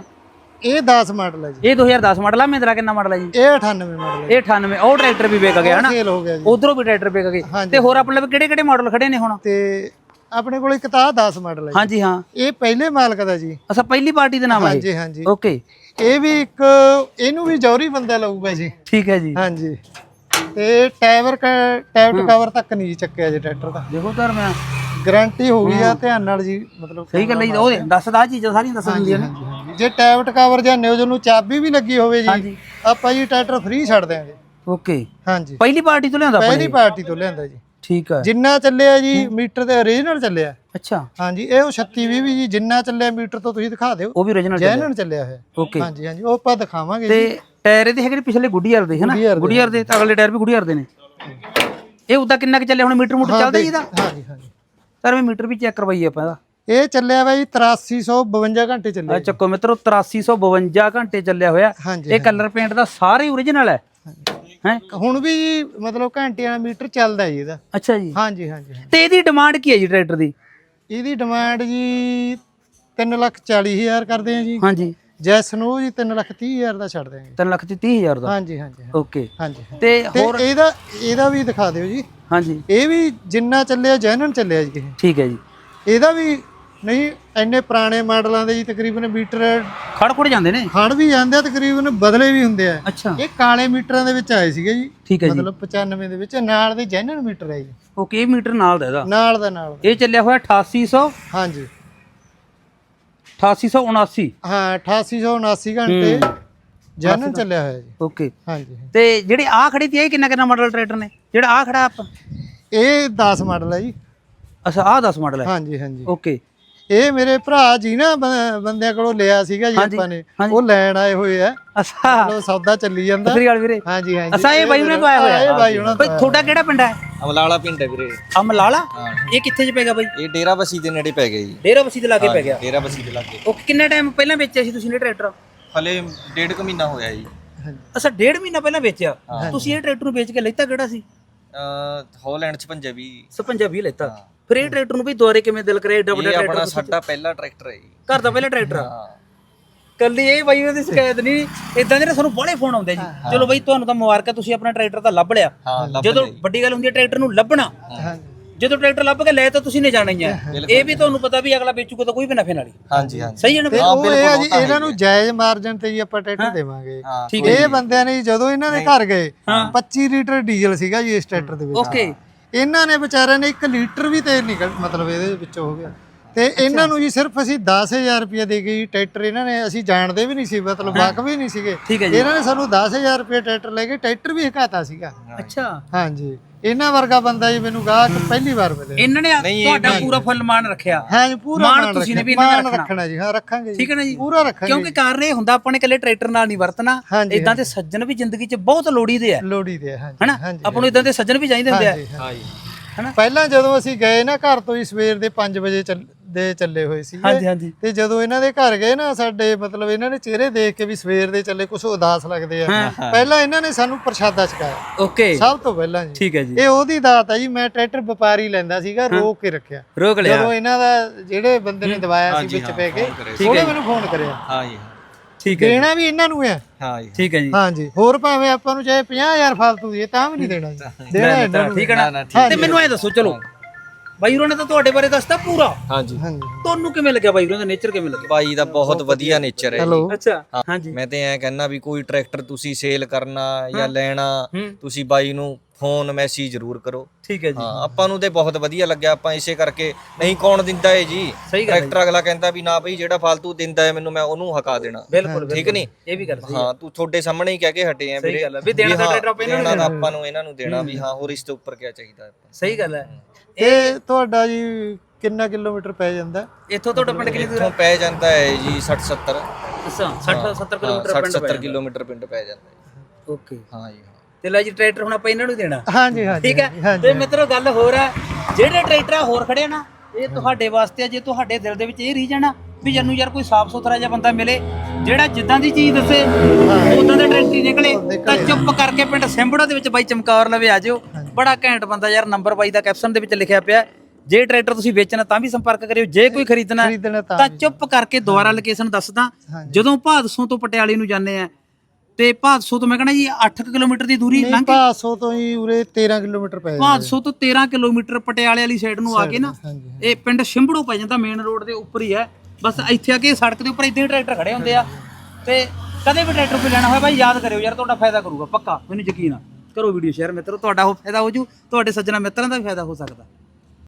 [SPEAKER 2] ਇਹ 10 ਮਾਡਲ ਹੈ ਜੀ।
[SPEAKER 1] ਇਹ 2010 ਮਾਡਲ ਆ ਮਹਿੰਦਰਾ ਕਿੰਨਾ ਮਾਡਲ ਹੈ ਜੀ?
[SPEAKER 2] ਇਹ 98 ਮਾਡਲ ਹੈ
[SPEAKER 1] ਇਹ 98 ਉਹ ਟਰੈਕਟਰ ਵੀ ਵਿਕ ਗਿਆ ਹਨਾ
[SPEAKER 2] ਸੇਲ ਹੋ ਗਿਆ ਜੀ।
[SPEAKER 1] ਉਧਰੋਂ ਵੀ ਟਰੈਕਟਰ ਵਿਕ ਗਏ। ਤੇ ਹੋਰ ਆਪਣੇ ਲਈ ਕਿਹੜੇ ਕਿਹੜੇ ਮਾਡਲ ਖੜੇ ਨੇ ਹੁਣ?
[SPEAKER 2] ਤੇ ਆਪਣੇ ਕੋਲ ਇੱਕ ਤਾਂ 10 ਮਾਡਲ ਹੈ।
[SPEAKER 1] ਹਾਂਜੀ ਹਾਂ।
[SPEAKER 2] ਇਹ ਪਹਿਲੇ ਮਾਲਕ ਦਾ ਜੀ।
[SPEAKER 1] ਅਸਾਂ ਪਹਿਲੀ ਪਾਰਟੀ ਦੇ ਨਾਮ ਹੈ
[SPEAKER 2] ਹਾਂਜੀ ਹਾਂਜੀ।
[SPEAKER 1] ਓਕੇ
[SPEAKER 2] ਇਹ ਵੀ ਇੱਕ ਇਹਨੂੰ ਵੀ ਜੌਰੀ ਬੰਦਾ ਲਊਗਾ ਜੀ।
[SPEAKER 1] ਠੀਕ ਹੈ ਜੀ।
[SPEAKER 2] ਹਾਂਜੀ। ਤੇ ਟਾਇਰ ਟਾਇਰ ਕਵਰ ਤੱਕ ਨਹੀਂ ਚੱਕਿਆ ਜੀ ਟਰੈਕਟਰ ਦਾ।
[SPEAKER 1] ਦੇਖੋ ਧਰ ਮੈਂ
[SPEAKER 2] ਗਾਰੰਟੀ ਹੋ ਗਈ ਆ ਧਿਆਨ ਨਾਲ ਜੀ ਮਤਲਬ
[SPEAKER 1] ਸਹੀ ਗੱਲ ਹੈ ਜੀ ਉਹ ਦੱਸਦਾ ਚੀਜ਼ਾਂ ਸਾਰੀਆਂ ਦੱਸ ਦਿੰਦੀਆਂ ਨੇ।
[SPEAKER 2] ਹਾਂਜੀ, ਹਾਂਜੀ। ਜੇ ਟਾਇਰ ਕਵਰ ਜਾਂ ਨਿਊਜ਼ ਨੂੰ ਚਾਬੀ ਵੀ ਲੱਗੀ ਹੋਵੇ ਜੀ
[SPEAKER 1] ਹਾਂਜੀ।
[SPEAKER 2] ਆਪਾਂ ਜੀ ਟਰੈਕਟਰ ਫ੍ਰੀ ਛੱਡ ਦਿਆਂਗੇ।
[SPEAKER 1] ਓਕੇ।
[SPEAKER 2] ਹਾਂਜੀ।
[SPEAKER 1] ਪਹਿਲੀ ਪਾਰਟੀ ਤੋਂ ਲਿਆਂਦਾ
[SPEAKER 2] ਪਹਿਲੀ
[SPEAKER 1] ਆਪਣੇ
[SPEAKER 2] ਪਾਰਟੀ ਤੋਂ ਲਿਆਂਦਾ ਜੀ।
[SPEAKER 1] ਠੀਕ ਹੈ।
[SPEAKER 2] ਜਿੰਨਾ ਚੱਲਿਆ ਜੀ ਮੀਟਰ ਤੇ ਓਰੀਜਨਲ ਚੱਲਿਆ।
[SPEAKER 1] ਅੱਛਾ।
[SPEAKER 2] ਹਾਂਜੀ ਇਹ ਉਹ 36 20 ਵੀ ਜੀ ਜਿੰਨਾ ਚੱਲਿਆ ਮੀਟਰ ਤੋਂ ਤੁਸੀਂ ਦਿਖਾ ਦਿਓ।
[SPEAKER 1] ਉਹ ਵੀ origignal
[SPEAKER 2] ਜੈਨੂਨ ਚੱਲਿਆ ਹੋਇਆ।
[SPEAKER 1] ਓਕੇ।
[SPEAKER 2] ਹਾਂਜੀ ਹਾਂਜੀ ਉਹ ਆਪਾਂ ਦਿਖਾਵਾਂਗੇ
[SPEAKER 1] ਤੇ
[SPEAKER 2] ਜੀ।
[SPEAKER 1] ਟਾਇਰ ਇਹਦੇ ਹੈਗੇ ਨੇ ਪਿਛਲੇ ਗੁੱਡੀਅਰ ਦੇ ਹਨਾ?
[SPEAKER 2] ਗੁੱਡੀਅਰ ਦੇ।
[SPEAKER 1] ਗੁੱਡੀਅਰ ਦੇ ਤਾਂ ਅਗਲੇ ਟਾਇਰ ਵੀ ਗੁੱਡੀਅਰ ਦੇ ਨੇ। ਇਹ ਉਦਾਂ ਕਿੰਨਾ ਕਿ ਚੱਲਿਆ ਹੁਣ ਮੀਟਰ ਮੂਟਰ ਚੱਲਦਾ ਜੀ ਇਹਦਾ?
[SPEAKER 2] ਹਾਂਜੀ ਹਾਂਜੀ।
[SPEAKER 1] ਸਰ ਮੈਂ ਮੀਟਰ ਵੀ ਚੈੱਕ ਕਰਵਾਈਏ ਆਪਾਂ ਇਹਦਾ।
[SPEAKER 2] ਇਹ ਚੱਲਿਆ ਜੀ 8352 ਘੰਟੇ ਚੱਲਿਆ
[SPEAKER 1] ਆ ਚੱਕੋ ਮਿੱਤਰੋ 8352 ਘੰਟੇ ਚੱਲਿਆ ਹੋਇਆ।
[SPEAKER 2] ਹਾਂਜੀ,
[SPEAKER 1] ਇਹ ਕਲਰ ਪੇਂਟ ਦਾ ਸਾਰੇ ਓਰੀਜਨਲ ਹੈ। ਹੈ?
[SPEAKER 2] ਹੁਣ ਵੀ ਜੀ ਮਤਲਬ ਘੰਟੇ ਵਾਲਾ ਮੀਟਰ ਚੱਲਦਾ ਜੀ ਇਹਦਾ।
[SPEAKER 1] ਅੱਛਾ ਜੀ।
[SPEAKER 2] ਹਾਂਜੀ ਹਾਂਜੀ ਹਾਂਜੀ।
[SPEAKER 1] ਤੇ ਇਹਦੀ ਡਿਮਾਂਡ ਕੀ ਹੈ ਜੀ ਟਰੈਕਟਰ ਦੀ?
[SPEAKER 2] ਇਹਦੀ ਡਿਮਾਂਡ ਜੀ 3 ਲੱਖ 40 ਹਜ਼ਾਰ ਕਰਦੇ ਆ ਜੀ।
[SPEAKER 1] ਹਾਂਜੀ।
[SPEAKER 2] ਜੈਸ ਨੂੰ ਜੀ 3 ਲੱਖ 30 ਹਜ਼ਾਰ ਦਾ ਛੱਡ ਦਿਆਂਗੇ।
[SPEAKER 1] 3 ਲੱਖ ਤੇ 30000 ਦਾ?
[SPEAKER 2] ਹਾਂਜੀ ਹਾਂਜੀ ਹਾਂਜੀ,
[SPEAKER 1] ਓਕੇ
[SPEAKER 2] ਹਾਂਜੀ
[SPEAKER 1] ਤੇ
[SPEAKER 2] ਤੇ
[SPEAKER 1] ਹੋਰ
[SPEAKER 2] ਇਹਦਾ ਇਹਦਾ ਵੀ ਦਿਖਾ ਦਿਓ ਜੀ।
[SPEAKER 1] ਹਾਂਜੀ।
[SPEAKER 2] ਇਹ ਵੀ ਜਿੰਨਾ ਚੱਲਿਆ ਜੈਨੂਨ ਚੱਲਿਆ ਜੀ ਇਹ।
[SPEAKER 1] ਠੀਕ ਹੈ ਜੀ।
[SPEAKER 2] ਇਹਦਾ ਵੀ ਨਹੀਂ ਇੰਨੇ ਪੁਰਾਣੇ ਮਾਡਲਾਂ ਦੇ ਜੀ ਤਕਰੀਬਨ ਮੀਟਰ
[SPEAKER 1] ਖੜ ਖੜ ਜਾਂਦੇ ਨੇ?
[SPEAKER 2] ਖੜ ਵੀ ਜਾਂਦੇ ਆ ਤਕਰੀਬਨ ਬਦਲੇ ਵੀ ਹੁੰਦੇ ਆ।
[SPEAKER 1] ਅੱਛਾ।
[SPEAKER 2] ਇਹ ਕਾਲੇ ਮੀਟਰਾਂ ਦੇ ਵਿੱਚ ਆਏ ਸੀਗੇ ਜੀ।
[SPEAKER 1] ਠੀਕ ਹੈ ਜੀ।
[SPEAKER 2] ਮਤਲਬ 95 ਦੇ ਵਿੱਚ ਨਾਲ ਦੇ ਜੈਨੂਨ ਮੀਟਰ ਹੈ ਜੀ
[SPEAKER 1] ਓਕੇ ਇਹ ਮੀਟਰ ਨਾਲ ਦਾ ਇਹਦਾ?
[SPEAKER 2] ਨਾਲ ਦਾ ਨਾਲ
[SPEAKER 1] ਇਹ ਚੱਲਿਆ ਹੋਇਆ 8800
[SPEAKER 2] ਹਾਂਜੀ।
[SPEAKER 1] 8879
[SPEAKER 2] ਹਾਂ 8879 ਘੰਟੇ ਜੈਨੂਨ ਚੱਲਿਆ ਹੋਇਆ ਜੀ।
[SPEAKER 1] ਓਕੇ।
[SPEAKER 2] ਹਾਂਜੀ।
[SPEAKER 1] ਤੇ ਜਿਹੜੇ ਆ ਖੜੀ ਤੀ ਇਹ ਕਿੰਨਾ ਕਿੰਨਾ ਮਾਡਲ ਟਰੈਕਟਰ ਨੇ? ਜਿਹੜਾ ਆ ਖੜਾ ਆਪਾਂ?
[SPEAKER 2] ਇਹ 10 ਮਾਡਲ ਹੈ ਜੀ।
[SPEAKER 1] ਅੱਛਾ ਆ 10 ਮਾਡਲ ਹੈ
[SPEAKER 2] ਹਾਂਜੀ ਹਾਂਜੀ।
[SPEAKER 1] ਓਕੇ।
[SPEAKER 2] ਇਹ ਮੇਰੇ ਭਰਾ ਜੀ ਨਾ ਬ- ਬੰਦਿਆਂ ਕੋਲੋਂ ਲਿਆ ਸੀਗਾ ਜੀ
[SPEAKER 1] ਹਾਂਜੀ,
[SPEAKER 2] ਆਪਾਂ ਨੇ।
[SPEAKER 1] ਹਾਂਜੀ।
[SPEAKER 2] ਉਹ ਲੈਣ ਆਏ ਹੋਏ ਆ।
[SPEAKER 1] ਅੱਛਾ।
[SPEAKER 2] ਮਤਲਬ ਸੌਦਾ ਚੱਲੀ ਜਾਂਦਾ।
[SPEAKER 1] ਸ੍ਰੀ ਅਕਾਲ ਵੀਰੇ।
[SPEAKER 2] ਹਾਂਜੀ ਹਾਂਜੀ।
[SPEAKER 1] ਅੱਛਾ ਇਹ ਬਾਈ ਉਹਨਾਂ ਤੋਂ ਆਇਆ ਹੋਇਆ?
[SPEAKER 2] ਇਹ ਬਾਈ ਉਹਨਾਂ
[SPEAKER 1] ਬਈ
[SPEAKER 2] ਤੋਂ
[SPEAKER 1] ਤੁਹਾਡਾ ਕਿਹੜਾ ਪਿੰਡ ਹੈ?
[SPEAKER 7] ਅਮਲਾਲਾ ਪਿੰਡ ਹੈ ਵੀਰੇ।
[SPEAKER 1] ਅਮਲਾਲਾ? ਇਹ ਕਿੱਥੇ ਚ ਪੈਗਾ ਬਾਈ?
[SPEAKER 7] ਇਹ ਡੇਰਾ ਬਸੀ ਦੇ ਨੇੜੇ ਪੈ ਗਿਆ ਜੀ।
[SPEAKER 1] ਡੇਰਾ ਬਸੀ ਦੇ ਲਾਗੇ ਪੈ ਗਿਆ।
[SPEAKER 7] ਡੇਰਾ ਬਸੀ ਦੇ ਲਾਗੇ।
[SPEAKER 1] ਉਹ ਕਿੰਨਾ ਟਾਈਮ ਪਹਿਲਾਂ ਵੇਚਿਆ ਸੀ ਤੁਸੀਂ ਇਹ ਟਰੈਕਟਰ?
[SPEAKER 7] ਹਲੇ ਡੇਢ ਕੁ ਮਹੀਨਾ ਹੋਇਆ ਜੀ।
[SPEAKER 1] ਅੱਛਾ ਡੇਢ ਮਹੀਨਾ ਪਹਿਲਾਂ ਵੇਚਿਆ? ਤੁਸੀਂ ਇਹ ਟਰੈਕਟਰ ਨੂੰ ਵੇਚ ਕੇ ਲੈਤਾ ਕਿਹੜਾ ਸੀ?
[SPEAKER 7] ਅ ਹਾਲੈਂਡ ਚ ਪੰਜਾਬੀ।
[SPEAKER 1] ਸਪੰਜਾ ਵੀ ਲੈਤਾ। ਫਿਰ ਇਹ ਟਰੈਕਟਰ ਨੂੰ ਵੀ ਦੁਆਰੇ ਕਿਵੇਂ ਦਿਲ ਕਰੇ ਏਡਾ ਵੱਡਾ
[SPEAKER 7] ਇਹ ਆਪਣਾ
[SPEAKER 1] ਟਰੈਕਟਰ
[SPEAKER 7] ਸਾਡਾ ਪਹਿਲਾ ਟਰੈਕਟਰ ਹੈ ਜੀ।
[SPEAKER 1] ਘਰ ਦਾ ਪਹਿਲਾ ਟਰੈਕਟਰ ਆ।
[SPEAKER 7] ਹਾਂ।
[SPEAKER 1] ਕੱਲੀ ਇਹ ਬਾਈ ਉਹਦੀ ਸ਼ਿਕਾਇਤ ਨਹੀਂ। ਇਦਾਂ ਦੇ ਨਾ ਸਾਨੂੰ ਬੜੇ ਫੋਨ ਆਉਂਦੇ ਜੀ। ਚਲੋ ਬਾਈ ਤੁਹਾਨੂੰ ਤਾਂ ਮੁਬਾਰਕਾਂ ਤੁਸੀਂ ਆਪਣਾ ਟਰੈਕਟਰ ਤਾਂ ਲੱਭ ਲਿਆ।
[SPEAKER 7] ਹਾਂ ਲੱਭ
[SPEAKER 1] ਜਦੋਂ
[SPEAKER 7] ਲਿਆ ਜੀ।
[SPEAKER 1] ਵੱਡੀ ਗੱਲ ਹੁੰਦੀ ਹੈ ਟਰੈਕਟਰ ਨੂੰ ਲੱਭਣਾ। ਜਦੋਂ ਟਰੈਕਟਰ ਲੱਭ ਕੇ ਲੈ ਤਾਂ ਤੁਸੀਂ ਨੇ ਜਾਣਾ ਹੀ ਹੈ ਇਹ ਵੀ ਤੁਹਾਨੂੰ ਪਤਾ ਵੀ ਅਗਲਾ ਵੇਚੂਗਾ ਤਾਂ ਕੋਈ ਵੀ ਨਫੇ ਨਾਲ ਹੀ।
[SPEAKER 7] ਹਾਂਜੀ ਹਾਂਜੀ।
[SPEAKER 1] ਸਹੀ ਹੈ ਨਾ ਬਈ?
[SPEAKER 2] ਉਹ ਇਹ ਆ ਜੀ ਇਹਨਾਂ ਨੂੰ ਜਾਇਜ਼ ਮਾਰਜਨ ਤੇ ਜੀ ਆਪਾਂ ਟਰੈਕਟਰ ਦੇਵਾਂਗੇ।
[SPEAKER 7] ਹਾਂ
[SPEAKER 1] ਠੀਕ
[SPEAKER 2] ਇਹ ਬੰਦਿਆਂ ਨੇ ਜੀ ਜਦੋਂ ਇਹਨਾਂ ਦੇ ਘਰ ਗਏ 25 ਲੀਟਰ ਡੀਜ਼ਲ ਸੀਗਾ ਜੀ ਇਸ ਟਰੈਕਟਰ ਦੇ ਵਿੱਚ।
[SPEAKER 1] ਓਕੇ।
[SPEAKER 2] ਇਹਨਾਂ ਨੇ ਵਿਚਾਰਿਆਂ ਨੇ 1 ਲੀਟਰ ਵੀ ਤੇਲ ਨਿਕਲ ਮਤਲਬ ਇਹਦੇ ਵਿੱਚੋਂ ਹੋ ਗਿਆ। ਤੇ ਇਹਨਾਂ ਨੂੰ ਜੀ ਸਿਰਫ ਅਸੀਂ 10000 ਰੁਪਏ ਦੇ ਕੇ ਜੀ ਟਰੈਕਟਰ ਇਹਨਾਂ ਨੇ ਅਸੀਂ ਜਾਣਦੇ ਵੀ ਨਹੀਂ ਸੀ ਮਤਲਬ ਵਾਕਫ ਵੀ ਨਹੀਂ ਸੀਗੇ।
[SPEAKER 1] ਠੀਕ ਹੈ ਜੀ।
[SPEAKER 2] ਇਹਨਾਂ ਨੇ ਸਾਨੂੰ 10000 ਰੁਪਏ ਟਰੈਕਟਰ ਲੈ ਕੇ ਟਰੈਕਟਰ ਵੀ ਹਕਾਤਾ ਸੀਗਾ।
[SPEAKER 1] ਅੱਛਾ।
[SPEAKER 2] ਹਾਂਜੀ। ਇਹਨਾਂ ਵਰਗਾ ਬੰਦਾ ਜੀ ਮੈਨੂੰ ਗਾਹਕ ਪਹਿਲੀ ਵਾਰ ਮਿਲਿਆ।
[SPEAKER 1] ਇਹਨਾਂ ਨੇ ਤੁਹਾਡਾ ਪੂਰਾ ਫੁੱਲ ਮਾਨ ਰੱਖਿਆ।
[SPEAKER 2] ਹਾਂ ਜੀ ਪੂਰਾ
[SPEAKER 1] ਮਾਣ ਤੁਸੀਂ ਨੇ ਵੀ ਇਹਨਾਂ ਦਾ
[SPEAKER 2] ਮਾਣ
[SPEAKER 1] ਰੱਖਣਾ।
[SPEAKER 2] ਰੱਖਣਾ ਜੀ ਹਾਂ ਰੱਖਾਂਗੇ ਜੀ।
[SPEAKER 1] ਠੀਕ ਹੈ ਨਾ ਜੀ?
[SPEAKER 2] ਪੂਰਾ ਰੱਖਾਂਗੇ
[SPEAKER 1] ਕਿਉਂਕਿ ਕਾਰਨ ਇਹ ਹੁੰਦਾ ਆਪਾਂ ਨੇ ਇਕੱਲੇ ਟਰੈਕਟਰ ਨਾਲ ਨਹੀਂ ਵਰਤਣਾ।
[SPEAKER 2] ਹਾਂਜੀ,
[SPEAKER 1] ਇਦਾਂ ਦੇ ਸੱਜਣ ਵੀ ਜ਼ਿੰਦਗੀ 'ਚ ਬਹੁਤ ਲੋੜੀਦੇ ਆ।
[SPEAKER 2] ਲੋੜੀ ਦੇ ਹਾਂਜੀ
[SPEAKER 1] ਹਨਾ?
[SPEAKER 2] ਹਾਂਜੀ
[SPEAKER 1] ਆਪਾਂ ਨੂੰ ਇਦਾਂ ਦੇ ਸੱਜਣ ਵੀ ਚਾਹੀਦੇ ਹੁੰਦੇ ਆ।
[SPEAKER 2] ਹਾਂਜੀ, ਹਾਂ।
[SPEAKER 7] ਹਾਂ ਜੀ
[SPEAKER 1] ਹਨਾ?
[SPEAKER 2] ਪਹਿਲਾਂ ਜਦੋਂ ਅਸੀਂ ਗਏ ਨਾ ਘਰ ਤੋਂ ਹੀ ਸਵੇਰ ਦੇ 5 ਵਜੇ ਚੱਲ- ਦੇ ਚੱਲੇ ਹੋਏ ਸੀ
[SPEAKER 1] ਹਾਂਜੀ ਹਾਂਜੀ।
[SPEAKER 2] ਤੇ ਜਦੋਂ ਇਹਨਾਂ ਦੇ ਘਰ ਗਏ ਨਾ ਸਾਡੇ ਮਤਲਬ ਇਹਨਾਂ ਨੇ ਚਿਹਰੇ ਦੇਖ ਕੇ ਵੀ ਸਵੇਰ ਦੇ ਚੱਲੇ ਕੁਝ ਉਦਾਸ ਲੱਗਦੇ ਆ। ਪਹਿਲਾਂ ਇਹਨਾਂ ਨੇ ਸਾਨੂੰ ਪ੍ਰਸ਼ਾਦਾ ਛਕਾਇਆ
[SPEAKER 1] ਓਕੇ।
[SPEAKER 2] ਸਭ ਤੋਂ ਪਹਿਲਾਂ ਜੀ।
[SPEAKER 1] ਠੀਕ ਹੈ ਜੀ।
[SPEAKER 2] ਇਹ ਉਹਦੀ ਦਾਤ ਹੈ ਜੀ ਮੈਂ ਟਰੈਕਟਰ ਵਪਾਰੀ ਲੈਂਦਾ ਸੀਗਾ ਰੋਕ ਕੇ ਰੱਖਿਆ।
[SPEAKER 1] ਰੋਕ ਲਿਆ।
[SPEAKER 2] ਜਦੋਂ ਇਹਨਾਂ ਦਾ ਜਿਹੜੇ ਬੰਦੇ ਨੇ ਦਵਾਇਆ ਸੀ ਵਿੱਚ ਪੈ ਕੇ ਉਹਨੇ ਮੈਨੂੰ ਫੋਨ ਕਰਿਆ।
[SPEAKER 7] ਹਾਂ ਜੀ
[SPEAKER 1] ਠੀਕ ਹੈ
[SPEAKER 2] ਦੇਣਾ ਵੀ ਇਹਨਾਂ ਨੂੰ ਹੈ।
[SPEAKER 7] ਹਾਂ ਜੀ।
[SPEAKER 1] ਠੀਕ ਹੈ ਜੀ।
[SPEAKER 2] ਹਾਂਜੀ। ਹੋਰ ਭਾਵੇਂ ਆਪਾਂ ਨੂੰ ਚਾਹੇ 50000 ਫਾਲਤੂ ਦੀਏ ਤਾਂ ਵੀ ਨਹੀਂ ਦੇਣਾ ਜੀ। ਦੇਣਾ ਇਹਨਾਂ ਨੂੰ
[SPEAKER 1] ਠੀਕ ਹੈ ਨਾ ਤੇ ਮੈਨੂੰ ਐ ਦੱਸੋ ਚਲੋ। ਬਾਈ ਉਹਨਾਂ ਨੇ ਤਾਂ ਤੁਹਾਡੇ ਬਾਰੇ ਦੱਸਤਾ ਪੂਰਾ।
[SPEAKER 2] ਹਾਂਜੀ।
[SPEAKER 1] ਤੁਹਾਨੂੰ ਕਿਵੇਂ ਲੱਗਿਆ ਬਾਈ ਉਹਨਾਂ ਦਾ ਨੇਚਰ ਕਿਵੇਂ ਲੱਗਿਆ?
[SPEAKER 7] ਬਾਈ ਦਾ ਬਹੁਤ ਵਧੀਆ। ਨੇਚਰ ਹੈ ਜੀ।
[SPEAKER 2] ਹੈਲੋ।
[SPEAKER 1] ਅੱਛਾ ਹਾਂਜੀ।
[SPEAKER 7] ਮੈਂ ਤੇ ਐ ਕਹਿੰਦਾ ਵੀ ਕੋਈ ਟਰੈਕਟਰ ਤੁਸੀਂ ਸੇਲ ਕਰਨਾ ਜਾਂ ਲੈਣਾ। ਤੁਸੀਂ ਬਾਈ ਨੂੰ ਫੋਨ ਮੈਸੇਜ ਜ਼ਰੂਰ ਕਰੋ।
[SPEAKER 1] ਠੀਕ ਹੈ ਜੀ।
[SPEAKER 7] ਹਾਂ ਆਪਾਂ ਨੂੰ ਤੇ ਬਹੁਤ ਵਧੀਆ ਲੱਗਿਆ। ਆਪਾਂ ਇਸੇ ਕਰਕੇ ਨਹੀਂ ਕੌਣ ਦਿੰਦਾ ਏ ਜੀ। ਟਰੈਕਟਰ ਅਗਲਾ ਕਹਿੰਦਾ ਵੀ ਨਾ ਬਈ ਜਿਹੜਾ ਫालतू ਦਿੰਦਾ ਹੈ ਮੈਨੂੰ ਮੈਂ ਉਹਨੂੰ ਹਕਾ ਦੇਣਾ।
[SPEAKER 1] ਬਿਲਕੁਲ
[SPEAKER 7] ਠੀਕ ਨਹੀਂ?
[SPEAKER 1] ਇਹ ਵੀ ਗੱਲ
[SPEAKER 7] ਹਾਂ। ਤੂੰ ਤੁਹਾਡੇ ਸਾਹਮਣੇ ਹੀ ਕਹਿ ਕੇ ਹਟੇ ਆ ਵੀਰੇ।
[SPEAKER 1] ਗੱਲ ਹੈ, ਵੀ ਦੇਣਾ ਤਾਂ ਟਰੈਕਟਰ ਆਪਾਂ ਇਹਨਾਂ ਨੂੰ
[SPEAKER 7] ਦੇਣਾ ਤਾਂ ਆਪਾਂ ਨੂੰ ਇਹਨਾਂ ਨੂੰ ਦੇਣਾ ਵੀ ਹਾਂ। ਹੋਰ ਇਸ ਤੋਂ ਉੱਪਰ ਕੀ ਚਾਹੀਦਾ ਆਪਾਂ
[SPEAKER 1] ਸਹੀ ਗੱਲ ਹੈ।
[SPEAKER 2] ਇਹ ਤੁਹਾਡਾ ਜੀ ਕਿੰਨਾ ਕਿਲੋਮੀਟਰ ਪੈ ਜਾਂਦਾ?
[SPEAKER 1] ਇੱਥੋਂ ਤੁਹਾਡਾ ਪਿੰਡ ਕਿੰਨੀ ਦੂਰ
[SPEAKER 7] ਇੱਥੋਂ ਪੈ ਜਾਂਦਾ ਹੈ ਜੀ 60 70
[SPEAKER 1] ਅੱਛਾ 60 70 ਕਿਲੋਮੀਟਰ
[SPEAKER 7] 60
[SPEAKER 1] ਪਿੰਡ
[SPEAKER 7] 70 ਕਿਲੋਮੀਟਰ ਪਿੰਡ ਪੈ ਜਾਂਦਾ ਹੈ
[SPEAKER 1] ਓਕੇ।
[SPEAKER 7] ਹਾਂ ਜੀ ਹਾਂ।
[SPEAKER 1] ਤੇ ਲੈ ਜੀ ਟਰੈਕਟਰ ਹੁਣ ਆਪਾਂ ਇਹਨਾਂ ਨੂੰ ਹੀ ਦੇਣਾ।
[SPEAKER 2] ਹਾਂਜੀ ਹਾਂਜੀ
[SPEAKER 1] ਠੀਕ ਹੈ?
[SPEAKER 2] ਹਾਂਜੀ
[SPEAKER 1] ਤੇ ਮਿੱਤਰੋ ਗੱਲ ਹੋਰ ਹੈ ਜਿਹੜੇ ਟਰੈਕਟਰ ਆ ਹੋਰ ਖੜੇ ਆ ਨਾ ਇਹ ਤੁਹਾਡੇ ਵਾਸਤੇ ਆ ਜੇ ਤੁਹਾਡੇ ਦਿਲ ਦੇ ਵਿੱਚ ਇਹ ਰੀਜਨ ਆ ਵੀ ਜਨੂੰ ਯਾਰ ਕੋਈ ਸਾਫ਼ ਸੁਥਰਾ ਜਿਹਾ ਬੰਦਾ ਮਿਲੇ ਜਿਹੜਾ ਜਿੱਦਾਂ ਦੀ ਚੀਜ਼ ਦੱਸੇ ਉਦਾਂ ਦਾ ਟਰੈਕਟਰ ਹੀ ਨਿਕਲੇ ਤਾਂ ਚੁੱਪ ਕਰਕੇ ਪਿੰਡ ਸਿੰਬੜਾ ਦੇ ਵਿੱਚ ਬਾਈ ਚਮਕੌਰ ਲਵੇ ਆ ਜਿਓ। ਬੜਾ ਘੈਂਟ ਬੰਦਾ ਯਾਰ ਨੰਬਰ ਬਾਈ ਦਾ ਕੈਪਸ਼ਨ ਦੇ ਵਿੱਚ ਲਿਖਿਆ ਪਿਆ ਜੇ ਟਰੈਕਟਰ ਤੁਸੀਂ ਵੇਚਣਾ ਤਾਂ ਵੀ ਸੰਪਰਕ ਕਰਿਓ ਜੇ ਕੋਈ ਖਰੀਦਣਾ
[SPEAKER 2] ਤਾਂ
[SPEAKER 1] ਚੁੱਪ ਕਰਕੇ ਦੁਬਾਰਾ ਲੋਕੇਸ਼ਨ ਦੱਸਦਾ ਜਦੋਂ ਭਾਦਸੋਂ ਤੋਂ ਪਟਿਆਲੇ ਨੂੰ ਜਾਂਦੇ ਆ ਤੇ ਭਾਦਸੋ ਤੋਂ ਮੈਂ ਕਹਿੰਦਾ ਜੀ 8 ਕਿਲੋਮੀਟਰ ਦੀ ਦੂਰੀ ਲੰਘ ਕੇ
[SPEAKER 2] ਭਾਸੋ ਤੋਂ ਹੀ ਉਰੇ 13 ਕਿਲੋਮੀਟਰ ਪੈ ਜਾਂਦਾ
[SPEAKER 1] ਭਾਦਸੋ ਤੋਂ 13 ਕਿਲੋਮੀਟਰ ਪਟਿਆਲੇ ਵਾਲੀ ਸਾਈਡ ਨੂੰ ਆ ਕੇ ਨਾ ਇਹ ਪਿੰਡ ਸ਼ਿੰਭੜੋ ਪੈ ਜਾਂਦਾ ਮੇਨ ਰੋਡ ਦੇ ਉੱਪਰ ਹੀ ਹੈ। ਬਸ ਇੱਥੇ ਆ ਕੇ ਸੜਕ ਦੇ ਉੱਪਰ ਇੱਦਾਂ ਹੀ ਟਰੈਕਟਰ ਖੜੇ ਹੁੰਦੇ ਆ। ਤੇ ਕਦੇ ਵੀ ਟਰੈਕਟਰ ਕੋਈ ਲੈਣਾ ਹੋਇਆ ਭਾਈ, ਯਾਦ ਕਰਿਓ ਯਾਰ, ਤੁਹਾਡਾ ਫਾਇਦਾ ਕਰੂਗਾ, ਪੱਕਾ। ਮੈਨੂੰ ਯਕੀਨ ਆ। ਕਰੋ ਵੀਡੀਓ ਸ਼ੇਅਰ ਮਿੱਤਰੋ, ਤੁਹਾਡਾ ਉਹ ਫਾਇਦਾ ਹੋ ਜੂ, ਤੁਹਾਡੇ ਸੱਜਣਾ ਮਿੱਤਰਾਂ ਦਾ ਵੀ ਫਾਇਦਾ ਹੋ ਸਕਦਾ।